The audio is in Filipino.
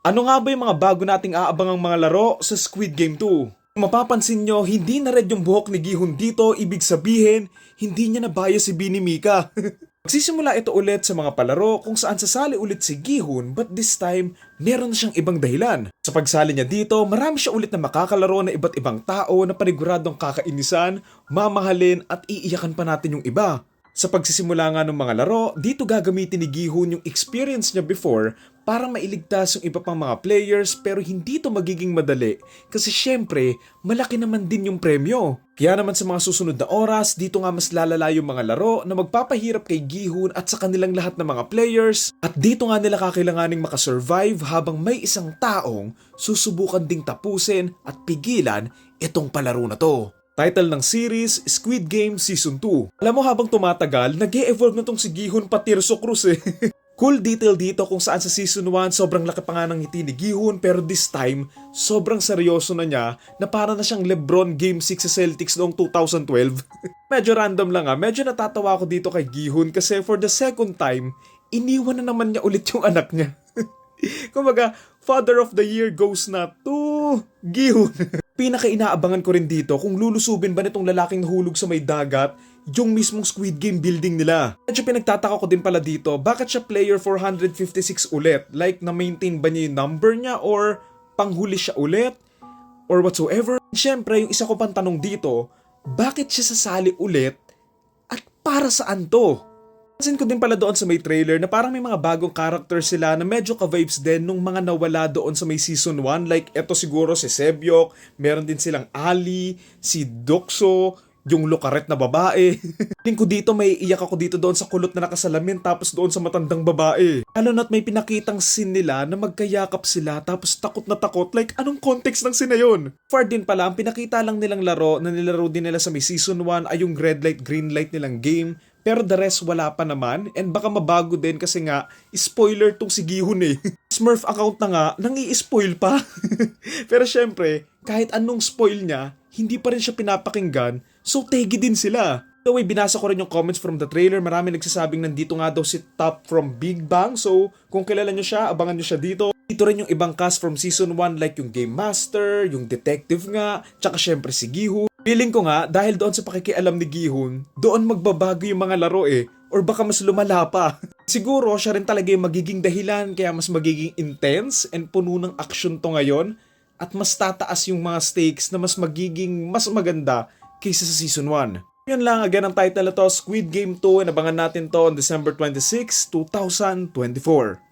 Ano nga ba yung mga bago nating aabangang mga laro sa Squid Game 2? Kung mapapansin nyo, hindi na red yung buhok ni Gihon dito, ibig sabihin, hindi niya nabaya si Bini Mika. Magsisimula ito ulit sa mga palaro kung saan sasali ulit si Gihon but this time, meron na siyang ibang dahilan. Sa pagsali niya dito, marami siya ulit na makakalaro na iba't ibang tao na paniguradong kakainisan, mamahalin at iiyakan pa natin yung iba. Sa pagsisimula nga ng mga laro, dito gagamitin ni Gihon yung experience niya before para mailigtas yung iba pang mga players pero hindi to magiging madali kasi syempre malaki naman din yung premyo. Kaya naman sa mga susunod na oras, dito nga mas lalala yung mga laro na magpapahirap kay Gihon at sa kanilang lahat ng mga players at dito nga nila kakailanganing makasurvive habang may isang taong susubukan ding tapusin at pigilan itong palaro na to. Title ng series, Squid Game Season 2. Alam mo habang tumatagal, nag evolve na tong si Gihon Patirso Cruz eh. cool detail dito kung saan sa Season 1 sobrang laki pa nga ng ngiti ni Gihon pero this time, sobrang seryoso na niya na para na siyang Lebron Game 6 sa Celtics noong 2012. medyo random lang ah, medyo natatawa ako dito kay Gihon kasi for the second time, iniwan na naman niya ulit yung anak niya. Kumbaga, Father of the Year goes na to Gihon. Pinaka-inaabangan ko rin dito kung lulusubin ba nitong lalaking nahulog sa may dagat yung mismong Squid Game building nila. Medyo pinagtataka ko din pala dito, bakit siya player 456 ulit? Like, na-maintain ba niya yung number niya or panghuli siya ulit? Or whatsoever? Siyempre, yung isa ko pang tanong dito, bakit siya sasali ulit? At para saan to? Pansin ko din pala doon sa may trailer na parang may mga bagong character sila na medyo ka-vibes din nung mga nawala doon sa may season 1. Like, eto siguro si Sebyok, meron din silang Ali, si Dokso, yung lukaret na babae. Tingin ko dito may iyak ako dito doon sa kulot na nakasalamin tapos doon sa matandang babae. Lalo na't may pinakitang scene nila na magkayakap sila tapos takot na takot like anong context ng scene na yun? Far din pala, ang pinakita lang nilang laro na nilaro din nila sa may season 1 ay yung red light green light nilang game pero the rest wala pa naman and baka mabago din kasi nga spoiler tong si Gihon eh. Smurf account na nga, nang i-spoil pa. Pero syempre, kahit anong spoil niya, hindi pa rin siya pinapakinggan, so tegi din sila. The way, binasa ko rin yung comments from the trailer. Marami nagsasabing nandito nga daw si Top from Big Bang. So, kung kilala nyo siya, abangan nyo siya dito. Dito rin yung ibang cast from Season 1 like yung Game Master, yung Detective nga, tsaka syempre si Gihu. Feeling ko nga, dahil doon sa pakikialam ni Gihun, doon magbabago yung mga laro eh. Or baka mas lumala pa. Siguro, siya rin talaga yung magiging dahilan kaya mas magiging intense and puno ng action to ngayon. At mas tataas yung mga stakes na mas magiging mas maganda kaysa sa Season 1. Yun lang, again ang title na to, Squid Game 2, and abangan natin to on December 26, 2024.